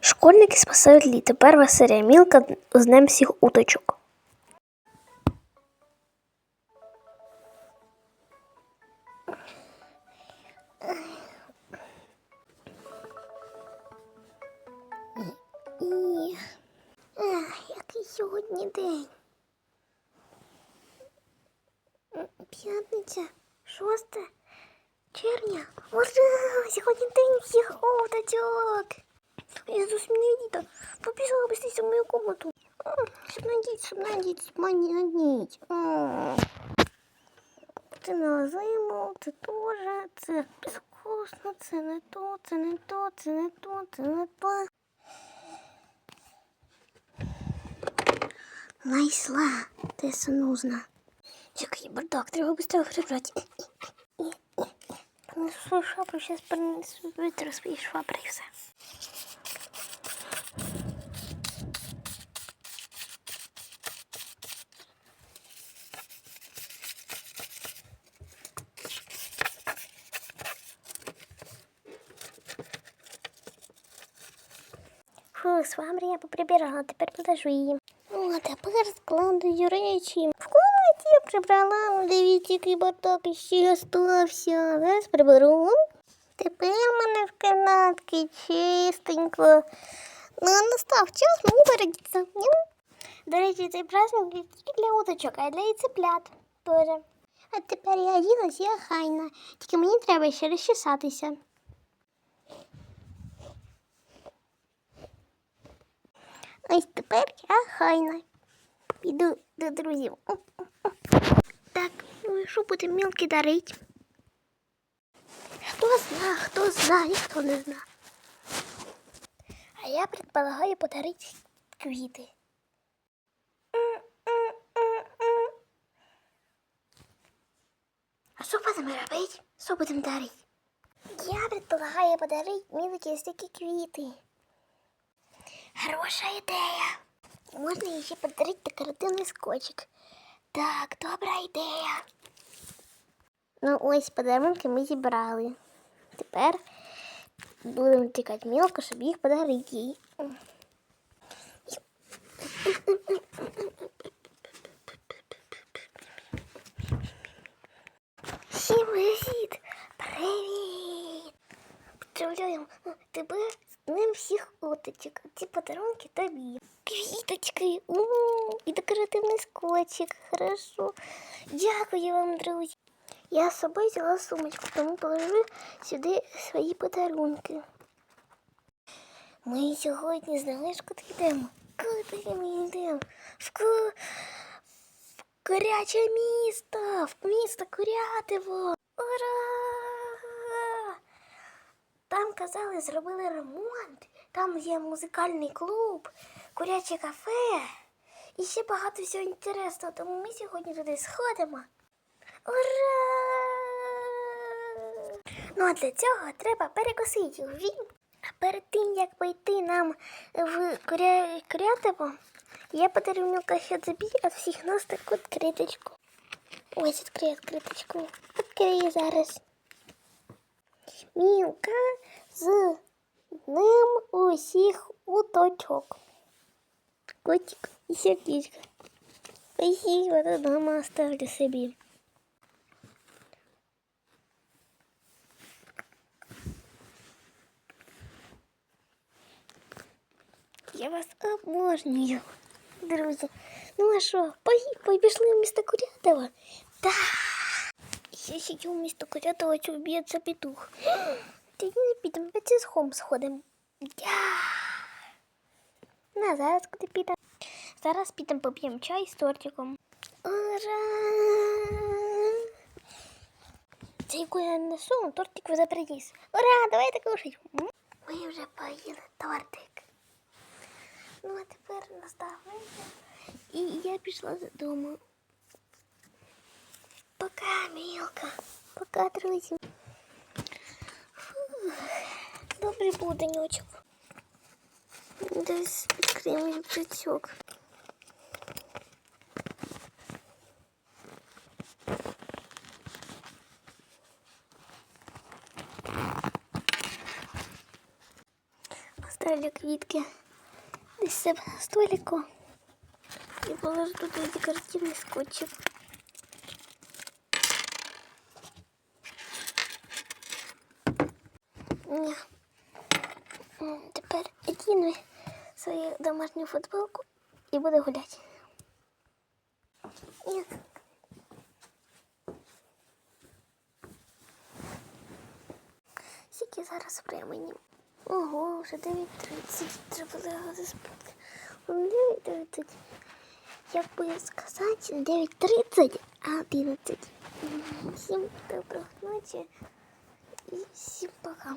Школьники спасають літо. Перша серія Мілка з днем всіх уточок. І... Який сьогодні день? П'ятниця, шосте червня. Ура! Сьогодні день всіх уточок. Ісус, мене діта, побіжала быстрее в мою комнату. Щоб надіть, щоб мені надіть. М. Це на зиму, це теж, це безвкусно, це не то, це не то, це не то, це не то. Найшла, ти сонузна. Який бардак, треба быстро прибрати. Принесу свою швабру, зараз принесу витру свої швабри і все. Фу, швабри я поприбирала, тепер положу її. О, тепер складую речі. В комнаті я прибрала, дивіться, який бардак ще остався. Зараз приберу. Тепер в мене в кімнатці чистенько. Ну, настав час мені передіться. До речі, цей праздник не тільки для уточок, а й для яйцеплят теж. А тепер я оділась, я хайна. Тільки мені треба ще розчесатися. Ось тепер я хайна. Піду до друзів. Так, ну і що будемо мілки дарить? Хто зна, хто зна, ніхто не зна. А я предполагаю подарити квіти. А що будемо робити? Що будемо дарити? Я предполагаю подарити мілки такі квіти. Хороша ідея. Можна їй ще подарити декоративний скотчик. Так, добра ідея. Ну, ось подарунки ми зібрали. Тепер будемо тікати мілко, щоб їх подарити їй. Всім привіт! Привіт! Поздравляємо тебе з ним всіх уточок. Ці подарунки тобі. Квіточки, у, і декоративний скотчик. Хорошо. Дякую вам, друзі. Я з собою взяла сумочку, тому положу сюди свої подарунки. Ми сьогодні знаєш, куди йдемо? Куди ми йдемо? В, ку... в Куряче місто! В місто Курятиво! Ура! Там казали, зробили ремонт. Там є музикальний клуб, куряче кафе і ще багато всього інтересного. Тому ми сьогодні туди сходимо. Ура! Ну а для цього треба перекосити він. А перед тим, як пойти нам в Куря... Курятиво, я ще тобі, а всіх нас таку відкриточку. Ось відкрию відкриточку. Відкрию зараз. Мілка з ним усіх уточок. Котик і сердечко. Спасибо, это дома оставлю собі. Я вас обожнюю, друзі. Ну а що, пої- пішли в місто Курятово? Да. Я сидю в місто Курятово, що б'ється петух. Ти не підемо, ми з хом сходимо. Ну, зараз куди підемо? Зараз підемо поп'ємо чай з тортиком. Ура! Це яку я несу, тортик вже приніс. Ура, давайте кушать. Ми вже поїли тортик. Ну, а тепер настав. І я пішла додому. Пока, мілка. Пока, друзі. Добрий буденьочок. Десь відкриємо прицьок. Поставлю квітки десь себе на столику і положу туди декоративний скотчик. Ні. Тепер одіну свою домашню футболку і буду гуляти. Скільки зараз времени? Ого, вже 9.30. Треба лягати спати. О, 9.30. Я би сказати, 9.30, а 11. Всім доброго ночі і всім пока.